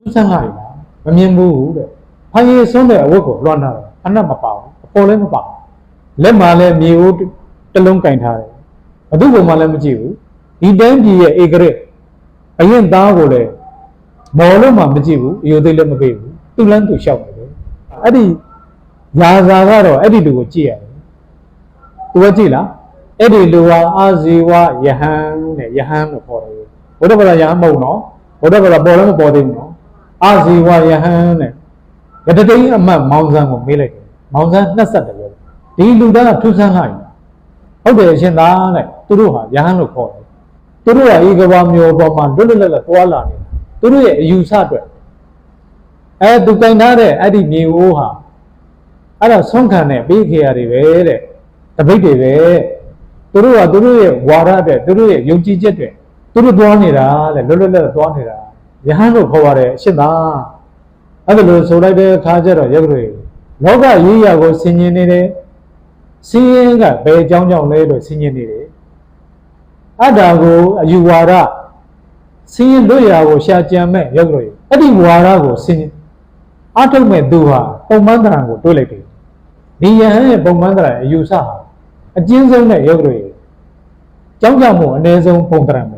သူဆန်းလာပြီလားမမြင်ဘူးတဲ့ဖိုင်ရည်ဆုံးတဲ့အဝတ်ကိုလွှမ်းထားတယ်အနက်မပါဘူးအပေါ်လည်းမပါဘူးလက်မှာလည်းမြေဦးတစ်လုံးကင်ထားတယ်ဘသူ့ဘုံမှလည်းမကြည့်ဘူးဒီတန်းပြည်ရဲ့ဧကရစ်အရင်သားကိုလည်းမော်လို့မှမကြည့်ဘူးအယိုသိလည်းမပေးဘူးသူ့လန်းသူလျှောက်တယ်အဲ့ဒီယာဇာကတော့အဲ့ဒီလူကိုကြည့်ရတယ်သူကကြည့်လားအဲ့ဒီလူဟာအာဇီဝယဟန်တဲ့ယဟန်လို့ခေါ်တယ်ဘုရားဗလာယဟန်မဟုတ်နော်ဘုရားဗလာပေါ်လည်းမပေါ်သေးဘူးနော် အာဇီဝယဟန်တဲ့ရတတိယအမတ်မောင်ဆန်းကိုမေးလိုက်တယ်မောင်ဆန်း20တယ်ပြောဒီလူသားကထူးဆန်းလာပြီဟုတ်တယ်အရှင်သားတဲ့သူတို့ဟာယဟန်လို့ခေါ်တယ်သူတို့ကဤကဘာမျိုးပေါ်မှာလွတ်လွတ်လပ်လပ်သွားလာနေတာသူတို့ရဲ့အယူဆအတွက်အဲသူကင်ထားတဲ့အဲ့ဒီမြေအိုးဟာအဲ့ဒါဆုံးခံတဲ့ပေးခေရတွေပဲတဲ့တပိတ်တွေပဲသူတို့ကသူတို့ရဲ့ဝါဒအတွက်သူတို့ရဲ့ယုံကြည်ချက်တွေသူတို့သွားနေတာတဲ့လွတ်လွတ်လပ်လပ်သွားနေတာ ယဟန်လို့ခေါ်ပါတယ်အရှင်သာအဲ့ဒါလို့ဆိုလိုက်တဲ့အခါကျတော့ယုတ်တွေလောကရေးရာကိုဆင်ញင်နေတယ်ဆင်းရဲကဘယ်အကြောင်းကြောင့်လဲလို့ဆင်ញင်နေတယ်အတ္တကိုအယူဝါဒဆင်းရဲလွတ်ရာကိုရှာကြံမဲ့ယုတ်တွေအဲ့ဒီဝါဒကိုဆင်အထုတ်မဲ့သူဟာပုံမှန်တရားကိုတွေးလိုက်တယ်ဒီယဟန်ရဲ့ပုံမှန်တရားအယူဆဟာအကျဉ်းဆုံးတဲ့ယုတ်တွေကြောင်းကြောင့်မို့အ ਨੇ ဆုံးပုံတရားပဲ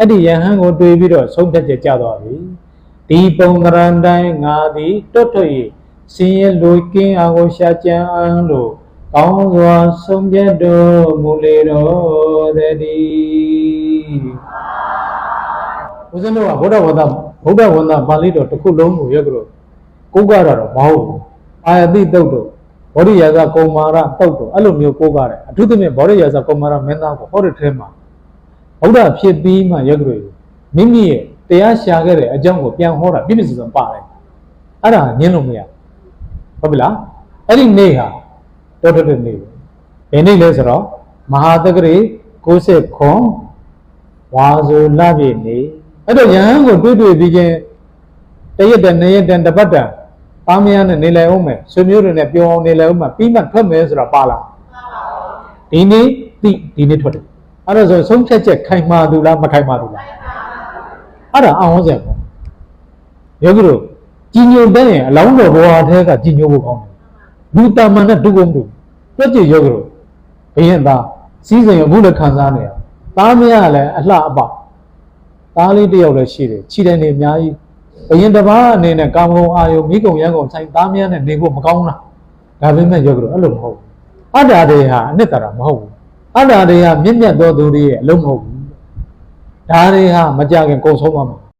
အဲ့ဒီယဟန်ကိုတွေးပြီးတော့ဆုံးဖြတ်ချက်ကြသွားပြီဒီပုံတရံတိုင်းငါသည်တွတ်ထွတ်၍စင်းရဲလူကင်းအောင်ကိုရှာကြံအောင်လို့ကောင်းစွာဆုံးဖြတ်တော်မူလေတော်သတည်းဦးဇင်းတို့ကဗုဒ္ဓဝါဒဗုဒ္ဓဝါဒပါဠိတော်တစ်ခုလုံးကိုရွက်ကြလို့ကိုးကားတာတော့မဟုတ်ဘူးအာယတိတုတ်တို့ဘောဓိယာဇကုံမာရတုတ်တို့အဲ့လိုမျိုးကိုးကားတယ်အထူးသဖြင့်ဘောဓိယာဇကုံမာရမင်းသားကိုဟောတဲ့ထဲမှာ ဗုဒ္ဓဖြစ်ပြီးမှရွက်ကြလို့မိမိရဲ့တရားရှာခဲ့တဲ့အကြောင်းကိုပြန်ဟောတာပြည့်ပြည့်စုံစုံပါတယ်အဲ့ဒါညင်းလို့မရဟုတ်ပြီလားအဲ့ဒီနေ့ဟာတော်တော်တဲ့နေ့ပဲဘယ်နေ့လဲဆိုတော့မဟာတက္ကရီ60ခွန်ဝါဆိုလပြည့်နေ့အဲ့တော့ယဟန်ကိုတွေ့တွေ့ပြီးချင်းတရက်တည်းနှစ်ရက်တည်းတစ်ပတ်တည်းပါမရနဲ့နေလဲအောင်မယ်ဆွေမျိုးတွေနဲ့ပြောအောင်နေလဲအောင်မယ်ပြီးမှထွက်မယ်ဆိုတာပါလားဒီနေ့တိဒီနေ့ထွက်တယ် အဲ့ဒါဆိုဆုံးဖြတ်ချက်ခိုင်မာသူလားမခိုင်မာသူလားအဲ့ဒါအောင်ဟောစရာပေါ့ယောဂီတို့ကြီးညိုတဲ့ရင်အလောင်းတော်ဘဝထဲကကြီးညိုဖို့ကောင်းတယ်လူတမန်နဲ့ဒုက္ခမတူတွက်ကြည့်ယောဂီတို့ဘယင်သားစီးစိမ်အခုလည်းခံစားနေရသားမရလည်းအလှအပသားလေးတစ်ယောက်လည်းရှိတယ်ခြိတယ်နေအများကြီးဘယင်တစ်ပါးအနေနဲ့ကာမဂုဏ်အာယုမိကုံရံကုံဆိုင်သားမရနဲ့နေဖို့မကောင်းလားဒါပေမဲ့ယောဂီတို့အဲ့လိုမဟုတ်ဘူးအတ္တတွေဟာအနှစ်သာရမဟုတ်ဘူး အတ္တတွေဟာမြင့်မြတ်သောသူတွေရဲ့အလုံးမဟုတ်ဘူးဒါတွေဟာမကြခင်ကုံဆုံးသွားမှာ